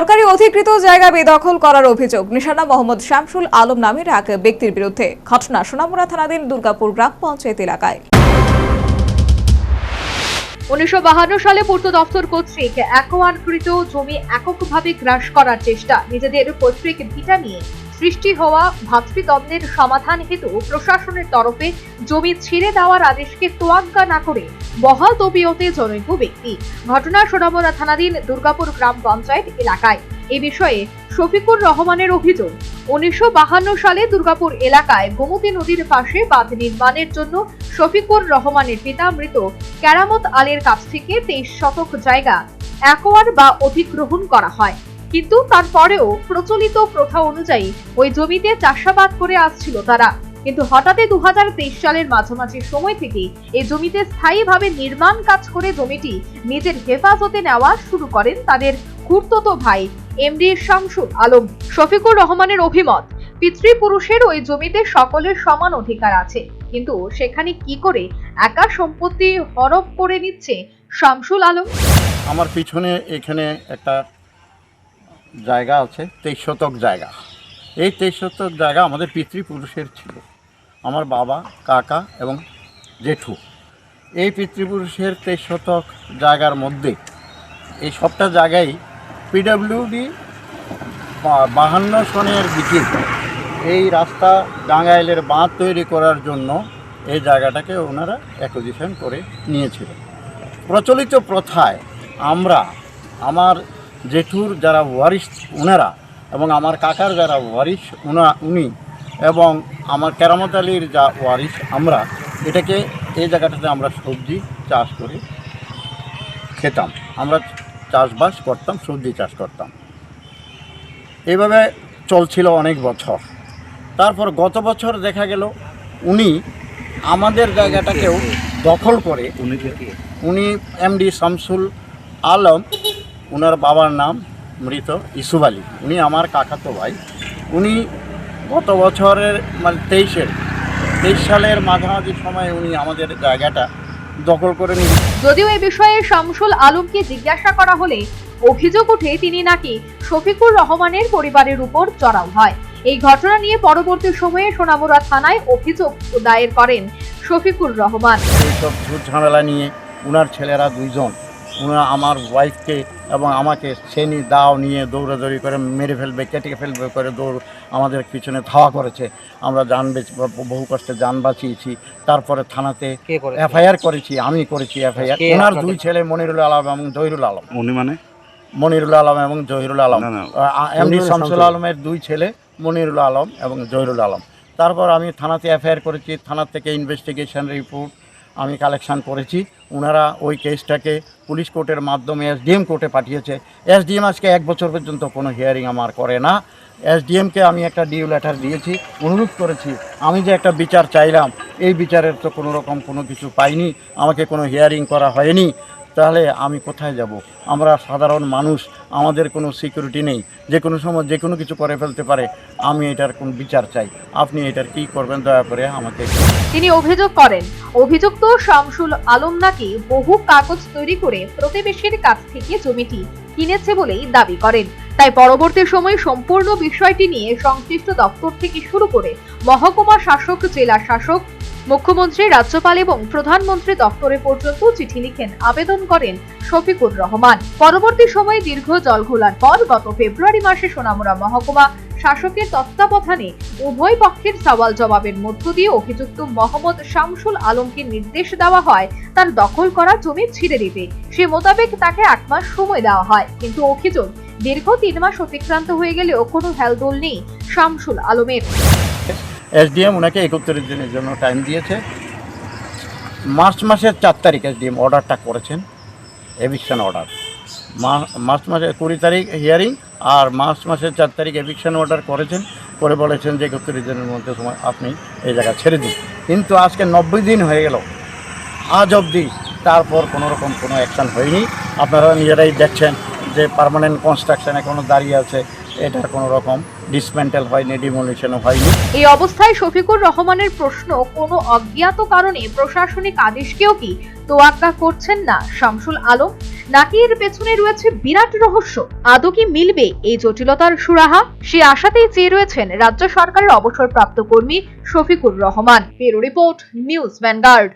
সরকারি অধিকৃত জায়গা বেদখল করার অভিযোগ। নিশানা মোহাম্মদ শামসুল আলম নামের এক ব্যক্তির বিরুদ্ধে। ঘটনা সোনামুড়া থানাধীন দুর্গাপুর গ্রাম পঞ্চায়েত এলাকায়। উনিশশো সালে পূর্ত দপ্তর কর্তৃক একোয়ারকৃত জমি এককভাবে গ্রাস করার চেষ্টা। নিজেদের পৈতৃক ভিটা নিয়ে সৃষ্টি হওয়া ভাতৃদ্বন্দ্বের সমাধান হেতু প্রশাসনের তরফে জমি ছেড়ে দেওয়ার আদেশকে তোয়াক্কা না করে বহাল তবিয়তে জনৈক ব্যক্তি। ঘটনা সোনামুড়া থানাধীন দুর্গাপুর গ্রাম পঞ্চায়েত এলাকায়। এ বিষয়ে শফিকুর রহমানের অভিযোগ, উনিশশো সালে দুর্গাপুর এলাকায় গোমতী নদীর পাশে বাঁধ নির্মাণের জন্য শফিকুর রহমানের পিতা মৃত কেরামত আলীর কাছ থেকে তেইশ শতক জায়গা একোয়ার বা অধিগ্রহণ করা হয়। কিন্তু তারপরেও প্রচলিত প্রথা অনুযায়ী ওই জমিতে চাষাবাদ করে আসছিল তারা। কিন্তু হঠাৎই দুহাজার তেইশ সালের মাঝামাঝি সময় থেকে এই জমিতে স্থায়ীভাবে নির্মাণ কাজ করে জমিটি নিজের হেফাজতে নেওয়া শুরু করেন তাদের খুর্ততো ভাই, এমডি শামসুল আলম। শফিকুর রহমানের অভিমত, পিতৃপুরুষের ওই জমিতে সকলের সমান অধিকার আছে। কিন্তু সেখানে কি করে একা সম্পত্তি হরপ করে নিচ্ছে শামসুল আলম? আমার পিছনে এখানে একটা জায়গা আছে, তেইশ শতক জায়গা। এই তেইশ শতক জায়গা আমাদের পিতৃপুরুষের ছিল। আমার বাবা, কাকা এবং জেঠু। এই পিতৃপুরুষের তেইশ শতক জায়গার মধ্যে এই সবটা জায়গায় পিডাব্লিউডি বাহান্ন সনের দিকে এই রাস্তা টাঙ্গাইলের বাঁধ তৈরি করার জন্য এই জায়গাটাকে ওনারা অ্যাকুজিশন করে নিয়েছিল প্রচলিত প্রথায় আমরা আমার জেঠুর যারা ওয়ারিশ ওনারা এবং আমার কাকার যারা ওয়ারিশ উনা উনি এবং আমার কেরামত আলীর যা ওয়ারিশ আমরা এটাকে এই জায়গাটাতে আমরা সবজি চাষ করে খেতাম। আমরা চাষবাস করতাম সবজি চাষ করতাম। এইভাবে চলছিল অনেক বছর। তারপর গত বছর দেখা গেল উনি আমাদের জায়গাটাকেও দখল করে। উনি এমডি শামসুল আলম ওনার বাবার নাম মৃত ইসুফ আলী। উনি আমার কাকাতো ভাই। উনি গত বছরের মানে তেইশের তেইশ সালের মাঝামাঝি সময়ে উনি আমাদের জায়গাটা দখল করে নিয়ে যদিও এ বিষয়ে শামসুল আলমকে জিজ্ঞাসা করা হলে অভিযোগ উঠে তিনি নাকি শফিকুর রহমানের পরিবারের উপর চড়াও হয়। এই ঘটনা নিয়ে পরবর্তী সময়ে সোনামুড়া থানায় অভিযোগ দায়ের করেন শফিকুর রহমান। এইসব ঝুট ঝামেলা নিয়ে উনার ছেলেরা দুইজন উনারা আমার ওয়াইফকে এবং আমাকে শ্রেণি দাও নিয়ে দৌড়াদৌড়ি করে মেরে ফেলবে কেটে ফেলবে করে দৌড় আমাদের পিছনে ধাওয়া করেছে। আমরা যান বহু কষ্টে যান বাঁচিয়েছি। তারপরে থানাতে এফআইআর করেছি আমি করেছি এফআইআর। ওনার দুই ছেলে মনিরুল আলম এবং জহিরুল আলম। উনি মানে? মনিরুল আলম এবং জহিরুল আলম। এমনি শামসুল। আলমের দুই ছেলে মনিরুল আলম এবং জহিরুল আলম। তারপর আমি থানাতে এফআইআর করেছি থানার থেকে ইনভেস্টিগেশন রিপোর্ট আমি কালেকশন করেছি। ওনারা ওই কেসটাকে পুলিশ কোর্টের মাধ্যমে এসডিএম কোর্টে পাঠিয়েছে। এসডিএম আজকে এক বছর পর্যন্ত কোনো হিয়ারিং আমার করে না। এসডিএমকে আমি একটা ডিউ লেটার দিয়েছি, অনুরোধ করেছি। আমি যে একটা বিচার চাইলাম, এই বিচারের তো কোনো রকম কোনো কিছু পাইনি। আমাকে কোনো হিয়ারিং করা হয়নি। তাহলে আমি কোথায় যাব? আমরা সাধারণ মানুষ, আমাদের কোনো সিকিউরিটি নেই। যে কোনো সময় যে কোনো কিছু করে ফেলতে পারে। আমি এটার কোন বিচার চাই। আপনি এটার কি করবেন দয়া করে আমাকে তিনি অভিযোগ করেন। অভিযুক্ত শামসুল আলম নাকি বহু কাগজ তৈরি করে প্রতিবেশীর কাছ থেকে জমিটি কিনেছে বলেই দাবি করেন। তাই পরবর্তী সময়ে সম্পূর্ণ বিষয়টি নিয়ে সংশ্লিষ্ট দপ্তর থেকে শুরু করে মহকুমা শাসক, জেলা শাসক, মুখ্যমন্ত্রী, রাজ্যপাল এবং প্রধানমন্ত্রী দপ্তরে পর্যন্ত চিঠি লিখেন, আবেদন করেন শফিকুর রহমান। পরবর্তী সময়ে দীর্ঘ জলঘোলার পর গত ফেব্রুয়ারি মাসে সোনামুড়া মহকুমা শাসকের তত্ত্বাবধানে উভয় পক্ষের সওয়াল জবাবের মধ্য দিয়ে অভিযুক্ত মোহাম্মদ শামসুল আলমকে নির্দেশ দেওয়া হয়, তার দখল করা জমি ছিঁড়ে দিতে। সে মোতাবেক তাকে এক মাস সময় দেওয়া হয়। কিন্তু অভিযোগ, দীর্ঘ তিন মাস অতিক্রান্ত হয়ে গেলেও কোনো হেলদোল নেই শামসুল আলমের। এসডিএম ওনাকে একত্রিশ দিনের জন্য টাইম দিয়েছে। মার্চ মাসের চার তারিখ এসডিএম অর্ডারটা করেছেন এভিকশন অর্ডার মার্চ মাসের কুড়ি তারিখ হিয়ারিং আর মার্চ মাসের চার তারিখ এভিকশন অর্ডার করেছেন। করে বলেছেন যে একত্রিশ দিনের মধ্যে সময় আপনি এই জায়গা ছেড়ে দিন। কিন্তু আজকে নব্বই দিন হয়ে গেল। আজ অবধি তারপর কোনো রকম কোনো অ্যাকশান হয়নি। আপনারা নিজেরাই দেখছেন যে পারমানেন্ট কনস্ট্রাকশানে কোনো দাঁড়িয়ে আছে। এটা কোনো রকম ডিসমেন্টাল হয়নি ডিমোলিশনও হয়নি। এই অবস্থায় শফিকুর রহমানের প্রশ্ন, কোনো অজ্ঞাত কারণে প্রশাসনিক আদেশকেও কি তোয়াক্কা করছেন না শামসুল আলম? নাকি এর পেছনে রয়েছে বিরাট রহস্য? আদৌ কি মিলবে এই জটিলতার সুরাহা? সে আশাতেই চেয়ে রয়েছেন রাজ্য সরকারের অবসরপ্রাপ্ত কর্মী Shafiqur Rahman. Bureau report, News Vanguard.